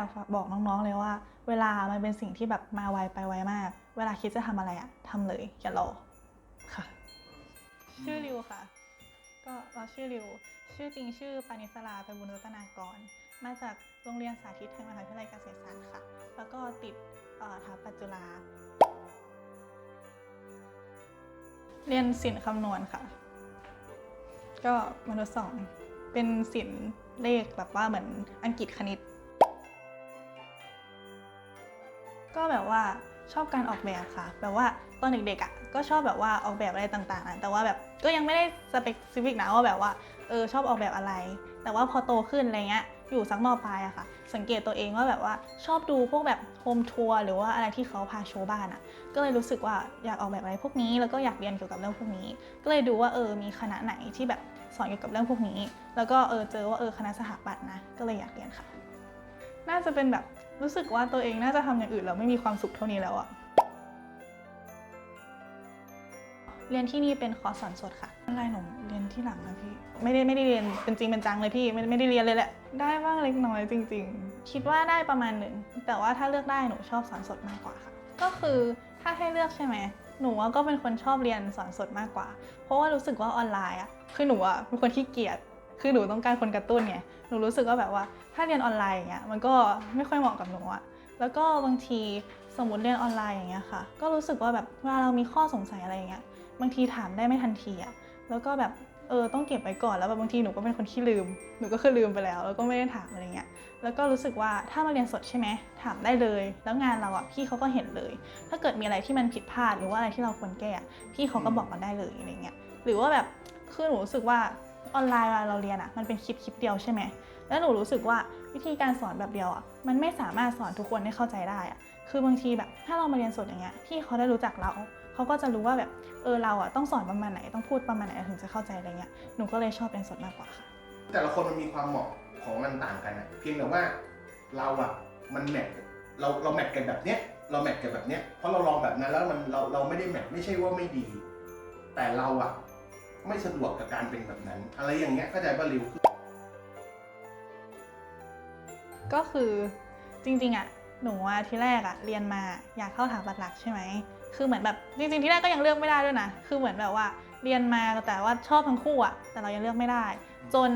ากบอกน้องๆเลยว่า เวลามันเป็นสิ่งที่แบบมาไวไปไวมาก เวลาคิดจะทำอะไรอะทำเลยอย่ารอค่ะ ชื่อริวค่ะ ก็เราชื่อริว ชื่อจริงชื่อปานิสราไปบุญรัตนากร มาจากโรงเรียนสาธิตไทยมหาวิทยาลัยเกษตรศาสตร์ค่ะ แล้วก็ติดถาปัจจุฬาเรียนศิลป์คำนวณค่ะ ก็มนุษย์สองเป็นศิลป์เลขแบบว่าเหมือนอังกฤษคณิต ก็แบบว่าชอบการออกแบบค่ะ แบบว่าตอนเด็กๆอะก็ชอบแบบว่าออกแบบอะไรต่างๆนะแต่ว่าแบบก็ยังไม่ได้สเปซิฟิกนะว่าแบบว่าเออชอบออกแบบอะไร แต่ว่าพอโตขึ้นอะไรเงี้ยอยู่สักมปลายอะค่ะ สังเกตตัวเองว่าแบบว่าชอบดูพวกแบบโฮมทัวร์หรือว่าอะไรที่เขาพาโชว์บ้านอะก็เลยรู้สึกว่าอยากออกแบบอะไรพวกนี้แล้วก็อยากเรียนเกี่ยวกับเรื่องพวกนี้ ก็เลยดูว่าเออมีคณะไหนที่แบบสอนเกี่ยวกับเรื่องพวกนี้ แล้วก็เออเจอว่าเออคณะสถาปัตย์นะก็เลยอยากเรียนค่ะ น่าจะเป็นแบบ รู้สึกว่าตัวเองน่าจะทำอย่างอื่นแล้วไม่มีความสุขเท่านี้แล้วอะเรียนที่นี่เป็นคอร์สสอนสดค่ะอะไรหนูเรียนที่หลังนะพี่ ไม่ได้ไม่ได้เรียนเป็นจริงเป็นจังเลยพี่ไม่ไม่ได้เรียนเลยแหละ ได้บ้างเล็กน้อยจริง ๆ คิดว่าได้ประมาณหนึ่ง แต่ว่าถ้าเลือกได้หนูชอบสอนสดมากกว่าค่ะ ก็คือถ้าให้เลือกใช่ไหมหนูว่าก็เป็นคนชอบเรียนสอนสดมากกว่า เพราะว่ารู้สึกว่าออนไลน์อะคือหนูอะเป็นคนขี้เกียจ คือหนูต้องการคนกระตุ้นไงหนูรู้สึกว่าแบบว่า ถ้าเรียนออนไลน์อย่างเงี้ยมันก็ไม่ค่อยเหมาะกับหนูอะแล้วก็บางทีสมมติเรียนออนไลน์อย่างเงี้ยค่ะ ก็รู้สึกว่าแบบเวลาเรามีข้อสงสัยอะไรอย่างเงี้ยบางทีถามได้ไม่ทันทีอะแล้วก็แบบเออต้องเก็บไว้ก่อนแล้วแบบบางทีหนูก็เป็นคนขี้ลืม หนูก็คือลืมไปแล้ว แล้วก็ไม่ได้ถามอะไรเงี้ยแล้วก็รู้สึกว่าถ้ามาเรียนสดใช่ไหมถามได้เลย แล้วงานเราอะพี่เขาก็เห็นเลย ถ้าเกิดมีอะไรที่มันผิดพลาดหรือว่าอะไรที่เราควรแก้พี่เขาก็บอกกันได้เลยอะไรเงี้ยหรือว่าแบบคือหนูรู้สึกว่า ออนไลน์เวลาเราเรียนอะมันเป็นคลิปคลิปเดียวใช่ไหมแล้วหนูรู้สึกว่าวิธีการสอนแบบเดียวอะมันไม่สามารถสอนทุกคนให้เข้าใจได้อะคือบางทีแบบถ้าเรามาเรียนสดอย่างเงี้ยพี่เขาได้รู้จักเราเขาก็จะรู้ว่าแบบเออเราอะต้องสอนประมาณไหนต้องพูดประมาณไหนถึงจะเข้าใจอะไรเงี้ยหนูก็เลยชอบเรียนสดมากกว่าค่ะ แต่ละคนมันมีความเหมาะของมันต่างกันนะเพียงแต่ว่าเราอะมันแมทเราเราแมทกันแบบเนี้ยเราแมทกันแบบเนี้ยเพราะเราลองแบบนั้นแล้วมันเราเราไม่ได้แมทไม่ใช่ว่าไม่ดี แต่เราอะ ไม่สะดวกกับการเป็นแบบนั้น อะไรอย่างเงี้ยเข้าใจป่ะริวก็คือจริง ๆอะหนูอะที่แรกอะเรียนมาอยากเข้าถาปัตย์หลักใช่ไหมคือเหมือนแบบจริงๆที่แรกก็ยังเลือกไม่ได้ด้วยนะคือเหมือนแบบว่าเรียนมาแต่ว่าชอบทั้งคู่อะแต่เรายังเลือกไม่ได้ จน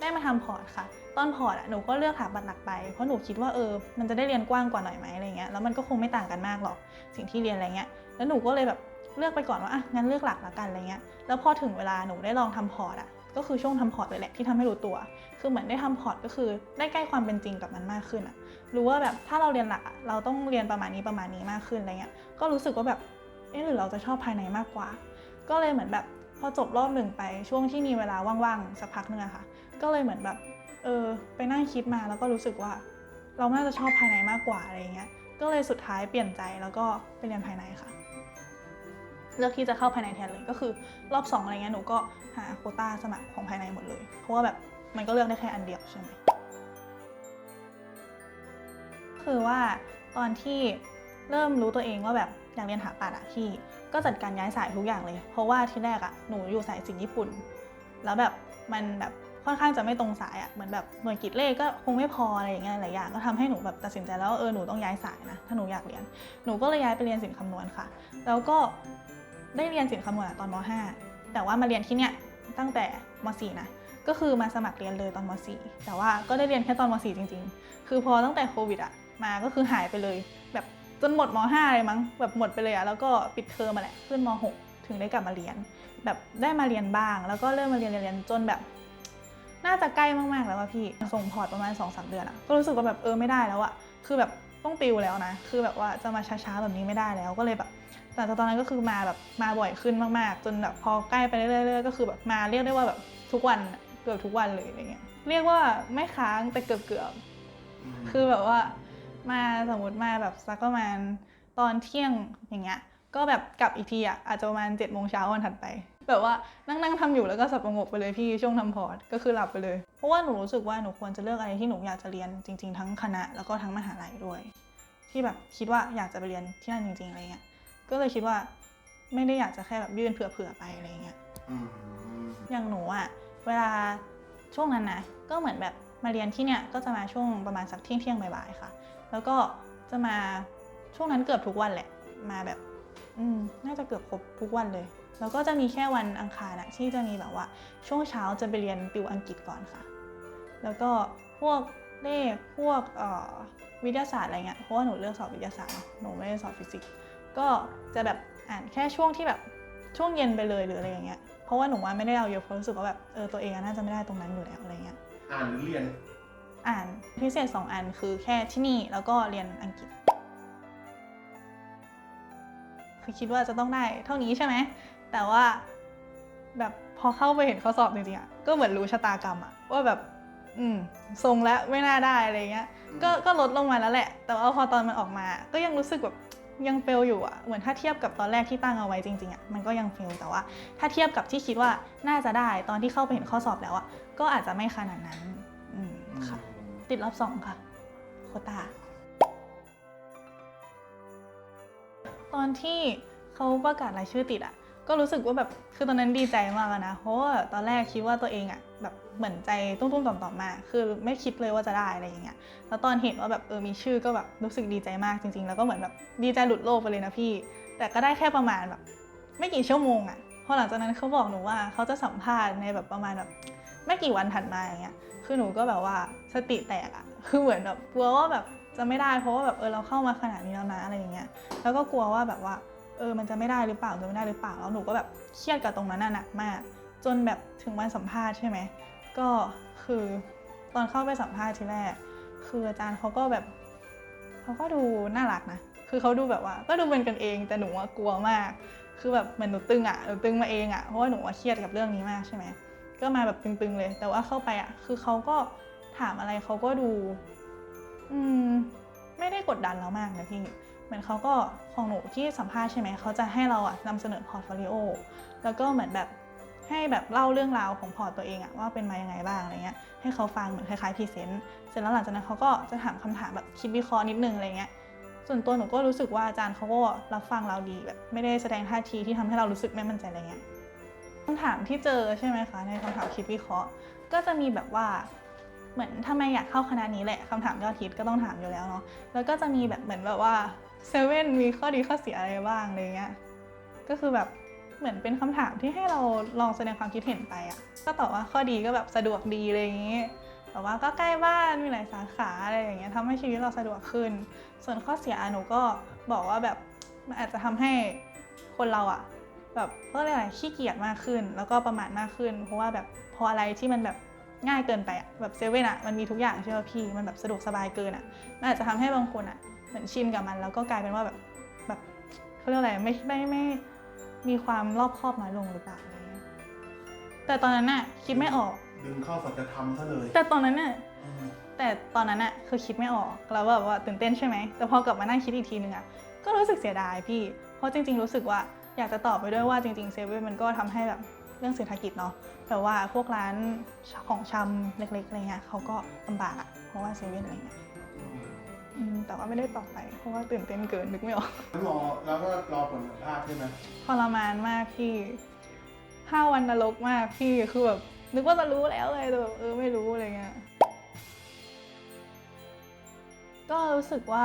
ได้มาทำพอร์ตค่ะ ตอนพอร์ตอะหนูก็เลือกถาปัตย์หลักไปเพราะหนูคิดว่าเออมันจะได้เรียนกว้างกว่าหน่อยไหมอะไรเงี้ยแล้วมันก็คงไม่ต่างกันมากหรอกสิ่งที่เรียนอะไรเงี้ยแล้วหนูก็เลยแบบ เลือกไปก่อนว่าอะงั้นเลือกหลักละกันอะไรเงี้ยแล้วพอถึงเวลาหนูได้ลองทำพอร์ตอะก็คือช่วงทำพอร์ตเลยแหละที่ทำให้รู้ตัว คือเหมือนได้ทำพอร์ตก็คือได้ใกล้ความเป็นจริงกับมันมากขึ้นอะรู้ว่าแบบถ้าเราเรียนหลักอะเราต้องเรียนประมาณนี้ประมาณนี้มากขึ้นอะไรเงี้ยก็รู้สึกว่าแบบเอ๊ะหรือเราจะชอบภายในมากกว่า ก็เลยเหมือนแบบพอจบรอบหนึ่งไปช่วงที่มีเวลาว่างๆสักพักหนึงอะค่ะ ก็เลยเหมือนแบบเออไปนั่งคิดมาแล้วก็รู้สึกว่า เราน่าจะชอบภายในมากกว่าอะไรเงี้ยก็เลยสุดท้ายเปลี่ยนใจแล้วก็ไปเรียนภายในค่ะ เลือกที่จะเข้าภายในแทนเลยก็คือรอบสองอะไรเงี้ยหนูก็หาโคต้าสมัครของภายในหมดเลย เพราะว่าแบบมันก็เลือกได้แค่อันเดียวใช่ไหมคือว่าตอนที่เริ่มรู้ตัวเองว่าแบบอยากเรียนหาปัดอะพี่ก็จัดการย้ายสายทุกอย่างเลย เพราะว่าที่แรกอะหนูอยู่สายศิลป์ญี่ปุ่น แล้วแบบมันแบบค่อนข้างจะไม่ตรงสายอะเหมือนแบบหน่วยกิจเลขก็คงไม่พออะไรอย่างเงี้ยหลายอย่างก็ทำให้หนูแบบตัดสินใจแล้วเออหนูต้องย้ายสายนะถ้าหนูอยากเรียน หนูก็เลยย้ายไปเรียนศิลป์คำนวณค่ะ แล้วก็ ได้เรียนศิลป์คำนวณตอนม .5 แต่ว่ามาเรียนที่เนี้ยตั้งแต่ม .4 นะ ก็คือมาสมัครเรียนเลยตอนม .4 แต่ว่าก็ได้เรียนแค่ตอนม .4 จริง ๆ คือพอตั้งแต่โควิดอะมาก็คือหายไปเลย แบบจนหมดม .5 เลยมั้ง แบบหมดไปเลยอะแล้วก็ปิดเทอมมาแหละขึ้นม .6 ถึงได้กลับมาเรียน แบบได้มาเรียนบ้าง แล้วก็เริ่มมาเรียนเรียนจนแบบ น่าจะใกล้มากๆแล้วอะพี่ ส่งพอร์ตประมาณ2อสเดือนอะก็รู้สึกว่าแบบเออไม่ได้แล้วอะคือแบบ ต้องติวแล้วนะ คือแบบว่าจะมาช้าๆแบบนี้ไม่ได้แล้วก็เลยแบบ แต่ตอนนั้นก็คือมาแบบมาบ่อยขึ้นมากๆ จนแบบพอใกล้ไปเรื่อยๆก็คือแบบมาเรียกได้ว่าแบบทุกวันอะเกือบทุกวันเลยอะไรเงี้ย เรียกว่าไม่ค้างแต่เกือบๆคือแบบว่ามาสมมติมาแบบสักประมาณตอนเที่ยงอย่างเงี้ย ก็แบบกลับอีกทีอะอาจจะประมาณ7จ็ดโมงเช้าวันถัดไป แบบว่านั่งนั่งทำอยู่แล้วก็สับประงกไปเลยพี่ช่วงทำพอร์ตก็คือหลับไปเลย เพราะว่าหนูรู้สึกว่าหนูควรจะเลือกอะไรที่หนูอยากจะเรียนจริง ๆ ทั้งคณะแล้วก็ทั้งมหาลัยด้วย ที่แบบคิดว่าอยากจะไปเรียนที่นั่นจริง ๆอะไรเงี้ยก็เลยคิดว่าไม่ได้อยากจะแค่แบบยื่นเผื่อๆไปอะไรเงี้ยอืมอย่างหนูอะเวลาช่วงนั้นนะก็เหมือนแบบมาเรียนที่เนี่ยก็จะมาช่วงประมาณสักเที่ยงเที่ยงๆบ่ายๆค่ะ แล้วก็จะมาช่วงนั้นเกือบทุกวันแหละ มาแบบ อืมน่าจะเกือบครบทุกวันเลย แล้วก็จะมีแค่วันอังคารอะที่จะมีแบบว่าช่วงเช้าจะไปเรียนติวอังกฤษก่อนค่ะ แล้วก็พวกเลขพวกเอ่อวิทยาศาสตร์อะไรเงี้ยเพราะว่าหนูเลือกสอบวิทยาศาสตร์เนอะหนูไม่ได้สอบฟิสิกส์ก็จะแบบอ่านแค่ช่วงที่แบบช่วงเย็นไปเลยหรืออะไรอย่างเงี้ยเพราะว่าหนูว่าไม่ได้เอาเยอะเพราะรู้สึกว่าแบบเออตัวเองอะน่าจะไม่ได้ตรงนั้นอยู่แล้วอะไรเงี้ยอ่านหรือเรียน อ่านพิเศษ 2 อันคือแค่ที่นี่แล้วก็เรียนอังกฤษคือคิดว่าจะต้องได้เท่านี้ใช่ไหม แต่ว่าแบบพอเข้าไปเห็นข้อสอบจริงๆอะก็เหมือนรู้ชะตากรรมอะว่าแบบ อืมทรงแล้วไม่น่าได้อะไรเงี้ย ก็ก็ลดลงมาแล้วแหละ แต่ว่าพอตอนมันออกมา ก็ยังรู้สึกแบบยังเฟลอยู่อะเหมือนถ้าเทียบกับตอนแรกที่ตั้งเอาไว้จริงๆอะมันก็ยังเฟลแต่ว่า ถ้าเทียบกับที่คิดว่าน่าจะได้ตอนที่เข้าไปเห็นข้อสอบแล้วอะก็อาจจะไม่ขนาดนั้น อืมค่ะ ติดรอบสองค่ะ โควตา ตอนที่เขาประกาศรายชื่อติดอะ ก็รู้สึกว่าแบบคือตอนนั้นดีใจมากอะนะ เพราะว่าตอนแรกคิดว่าตัวเองอะแบบเหมือนใจตุ้มๆต่อมๆมาคือไม่คิดเลยว่าจะได้อะไรอย่างเงี้ยแล้วตอนเห็นว่าแบบเออมีชื่อก็แบบรู้สึกดีใจมากจริง ๆ แล้วก็เหมือนแบบดีใจหลุดโลกไปเลยนะพี่ แต่ก็ได้แค่ประมาณแบบ ไม่กี่ชั่วโมงอะพอหลังจากนั้นเขาบอกหนูว่าเขาจะสัมภาษณ์ในแบบประมาณแบบไม่กี่วันถัดมาอย่างเงี้ยคือหนูก็แบบว่าสติแตกอะคือเหมือนแบบกลัวว่าแบบจะไม่ได้เพราะว่าแบบเออเราเข้ามาขนาดนี้แล้วนะอะไรอย่างเงี้ยแล้วก็กลัวว่าแบบว่า เออมันจะไม่ได้หรือเปล่าจะไม่ได้หรือเปล่าแล้วหนูก็แบบเครียดกับตรงนั้นหนักมาก จนแบบถึงวันสัมภาษณ์ใช่ไหมก็คือตอนเข้าไปสัมภาษณ์ทีแรก คืออาจารย์เขาก็แบบเขาก็ดูน่ารักนะคือเขาดูแบบว่า ก็ดูเป็นกันเองแต่หนูว่ากลัวมาก คือแบบเหมือนหนูตึงอะหนูตึงมาเองอะเพราะว่าหนูว่าเครียดกับเรื่องนี้มากใช่ไหมก็มาแบบตึงๆเลย แต่ว่าเข้าไปอะ คือเขาก็ถามอะไรเขาก็ดู อืม ไม่ได้กดดันเรามากนะพี่ เหมือนเขาก็ของหนูที่สัมภาษณ์ใช่ไหมเขาจะให้เราอะนำเสนอพอร์ตโฟลิโอแล้วก็เหมือนแบบให้แบบเล่าเรื่องราวของพอร์ตตัวเองอะว่าเป็นมายังไงบ้างอะไรเงี้ยให้เขาฟังเหมือนคล้ายๆพรีเซนต์เสร็จแล้วหลังจากนั้นเขาก็จะถามคำถามแบบคิดวิเคราะห์นิดนึงอะไรเงี้ยส่วนตัวหนูก็รู้สึกว่าอาจารย์เขาก็รับฟังเราดีแบบไม่ได้แสดงท่าทีที่ทำให้เรารู้สึกไม่มั่นใจอะไรเงี้ยคำถามที่เจอใช่ไหมคะในคำถามคิดวิเคราะห์ ก็จะมีแบบว่าเหมือนทำไมอยากเข้าคณะนี้แหละคำถามยอดฮิตก็ต้องถามอยู่แล้วเนาะแล้วก็จะมีแบบเหมือนแบบว่า เซเว่นมีข้อดีข้อเสียอะไรบ้างอะไรเงี้ย ก็คือแบบเหมือนเป็นคำถามที่ให้เราลองแสดงความคิดเห็นไปอะ่ะ ก็ตอบว่าข้อดีก็แบบสะดวกดีอะไรอย่างงี้แต่ว่าก็ใกล้บ้านมีหลายสาขาอะไรอย่างเงี้ยทำให้ชีวิตเราสะดวกขึ้น ส่วนข้อเสียหนูก็บอกว่าแบบมันอาจจะทำให้คนเราอะแบบเพื่ออะไรขี้เกียจมากขึ้น แล้วก็ประมาทมากขึ้น เพราะว่าแบบพออะไรที่มันแบบง่ายเกินไปอะแบบเซเว่นอะมันมีทุกอย่างใช่ไหมพี่ มันแบบสะดวกสบายเกินอะมันอาจจะทำให้บางคนอะ เหมือนชินกับมัน แล้วก็กลายเป็นว่าแบบแบบเขาเรียกอะไรไม่ไม่ไม่มีความรอบคอบน้อยลงหรือเปล่าอะไรเงี้ยแต่ตอนนั้นอะคิดไม่ออก ดึงเข้าสัจธรรมซะเลยแต่ตอนนั้นอะอืมแต่ตอนนั้นอะคือคิดไม่ออกแล้วแบบว่าตื่นเต้นใช่ไหมแต่พอกลับมานั่งคิดอีกทีนึงอะก็รู้สึกเสียดายพี่ เพราะจริง ๆ รู้สึกว่าอยากจะตอบไปด้วยว่าจริงๆเซเว่นมันก็ทำให้แบบเรื่องเศรษฐกิจเนาะแบบว่าพวกร้านของชำเล็กๆอะไรเงี้ยเขาก็ลำบากอะเพราะว่าเซเว่นอะไรเงี้ยอืมแต่ ว่าไม่ได้ตอบไป เพราะว่าตื่นเต้นเกินนึกไม่ออกแล้วรอแล้วก็รอผลสัมภาษณ์ใช่ไหมทรมานมากพี่ห้าวันนรกมากพี่คือแบบนึกว่าจะรู้แล้วเลยแต่แบบเออไม่รู้อะไรเงี้ยก็รู้สึกว่า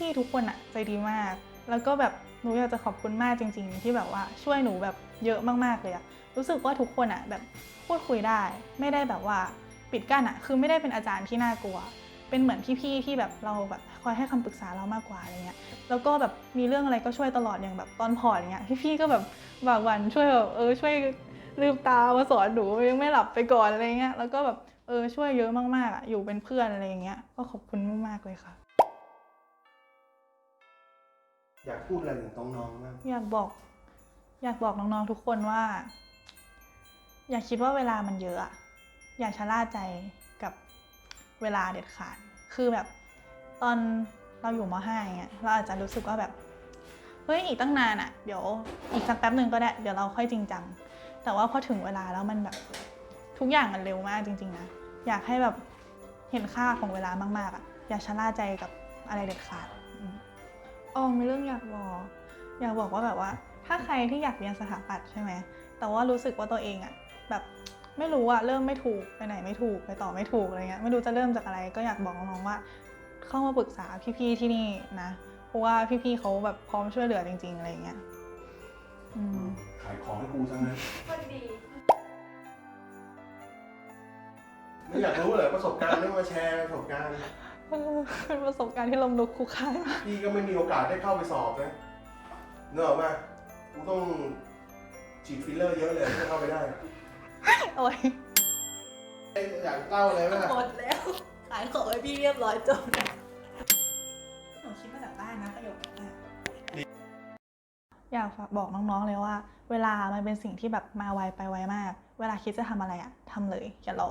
พี่ๆทุกคนอะใจดีมาก แล้วก็แบบหนูอยากจะขอบคุณมากจริง ๆ ที่แบบว่าช่วยหนูแบบเยอะมากๆเลยอะรู้สึกว่าทุกคนอะแบบพูดคุยได้ ไม่ได้แบบว่าปิดกั้นอะคือไม่ได้เป็นอาจารย์ที่น่ากลัว เป็นเหมือนพี่ๆที่แบบเราแบบคอยให้คำปรึกษาเรามากกว่าอะไรเงี้ยแล้วก็แบบมีเรื่องอะไรก็ช่วยตลอดอย่างแบบตอนพอร์ตอย่างเงี้ยพี่ๆก็แบบบากวันช่วยแบบเออช่วยลืมตามาสอนหนูยังไม่หลับไปก่อนอะไรเงี้ยแล้วก็แบบเออช่วยเยอะมากๆอะอยู่เป็นเพื่อนอะไรอย่างเงี้ยก็ขอบคุณมากๆเลยค่ะ อยากพูดอะไรถึงน้องๆบ้างอยากบอก อยากบอกน้องๆทุกคนว่า อย่าคิดว่าเวลามันเยอะอะอย่าชะล่าใจกับ เวลาเด็ดขาด คือแบบตอนเราอยู่มห้าอย่างเงี้ยเราอาจจะรู้สึกว่าแบบเฮ้ยอีกตั้งนานอะเดี๋ยวอีกสักแป๊บหนึ่งก็ได้เดี๋ยวเราค่อยจริงจังแต่ว่าพอถึงเวลาแล้วมันแบบทุกอย่างมันเร็วมากจริง ๆนะอยากให้แบบเห็นค่าของเวลามากๆอะอย่าชะล่าใจกับอะไรเด็ดขาดอืมอ๋อมีเรื่องอยากบอกอยากบอกว่าแบบว่า ถ้าใครที่อยากเรียนสถาปัตย์ใช่ไหมแต่ว่ารู้สึกว่าตัวเองอะแบบ ไม่รู้อะเริ่มไม่ถูกไปไหนไม่ถูกไปต่อไม่ถูกอะไรเงี้ยไม่รู้จะเริ่มจากอะไรก็อยากบอกน้องๆว่า เข้ามาปรึกษาพี่ๆที่นี่นะเพราะว่าพี่ๆเขาแบบพร้อมช่วยเหลือจริง ๆอะไรเงี้ยอืมขายของให้กูซะงั้นคนดีไม่อยากรู้เลยประสบการณ์ไม่มาแชร์ประสบการณ์เออเป็นประสบการณ์ที่ลมลุกคลุกคลานมากพี่ก็ไม่มีโอกาสได้เข้าไปสอบนะเนกอะป่ะกูต้องฉีดฟิลเลอร์เยอะเลยเพื่อเข้าไปได้ โอ้ยอยากเล่าเลยว่าหมดแล้ว ขายของให้พี่เรียบร้อยจบแล้วหนูคิดมาจากบ้านนะประโยคนี้อยากฝากบอกน้องๆเลยว่า เวลามันเป็นสิ่งที่แบบมาไวไปไวมาก เวลาคิดจะทำอะไรอะทำเลยอย่ารอ